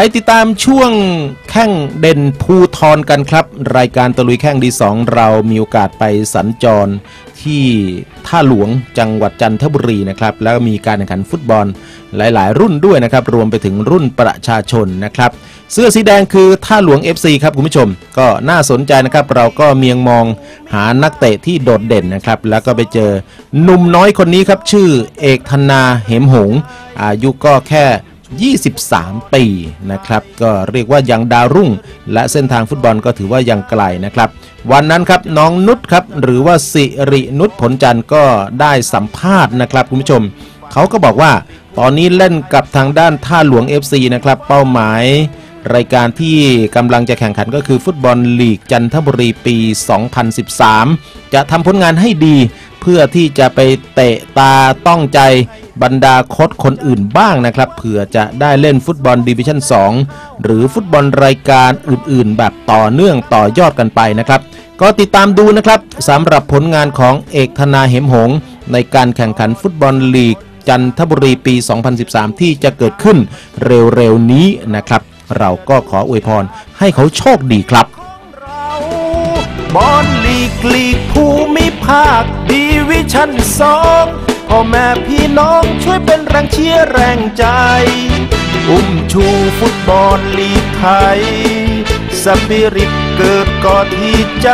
ไปติดตามช่วงแข่งเด่นภูทรกันครับ รายการตะลุยแข่งดีสองเรามีโอกาสไปสัญจรที่ท่าหลวงจังหวัดจันทบุรีนะครับ แล้วมีการแข่งขันฟุตบอลหลาย ๆ รุ่นด้วยนะครับ รวมไปถึงรุ่นประชาชนนะครับ เสื้อสีแดงคือท่าหลวง FC ครับคุณผู้ชม ก็น่าสนใจนะครับ เราก็เมียงมองหานักเตะที่โดดเด่นนะครับ แล้วก็ไปเจอหนุ่มน้อยคนนี้ครับ ชื่อเอกธนาเหมหงอายุก็แค่ 23 ปีนะครับ ก็เรียกว่ายังดาวรุ่ง และเส้นทางฟุตบอลก็ถือว่ายังไกลนะครับ วันนั้นครับน้องนุชครับ หรือว่าสิรินุชผลจันทร์ก็ได้สัมภาษณ์นะครับคุณผู้ชม เขาก็บอกว่าตอนนี้เล่นกับทางด้านท่าหลวง FC นะครับ เป้าหมายรายการที่กำลังจะแข่งขันก็คือฟุตบอลลีกจันทบุรีปี 2013 จะทำผลงานให้ดี เพื่อที่จะไปเตะตาต้องใจ บรรดาโค้ชคนอื่นบ้างนะครับเผื่อจะได้เล่นฟุตบอลดิวิชั่น 2 หรือฟุตบอลรายการอื่นๆ แบบต่อเนื่องต่อยอดกันไปนะครับ ก็ติดตามดูนะครับสำหรับผลงานของเอกธนาเหมหง ในการแข่งขันฟุตบอลลีก จันทบุรีปี 2013 ที่จะเกิดขึ้นเร็วๆนี้นะครับ เราก็ขออวยพรให้เขาโชคดีครับบอลลีกลีกภูมิภาคดีวิชั่นสอง พ่อแม่พี่น้องช่วยเป็นแรงเชียร์แรงใจ อุ้มชูฟุตบอลลีกไทย สปิริตเกิดก่อที่ใจ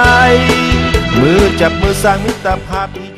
มือจับมือสร้างมิตรภาพที่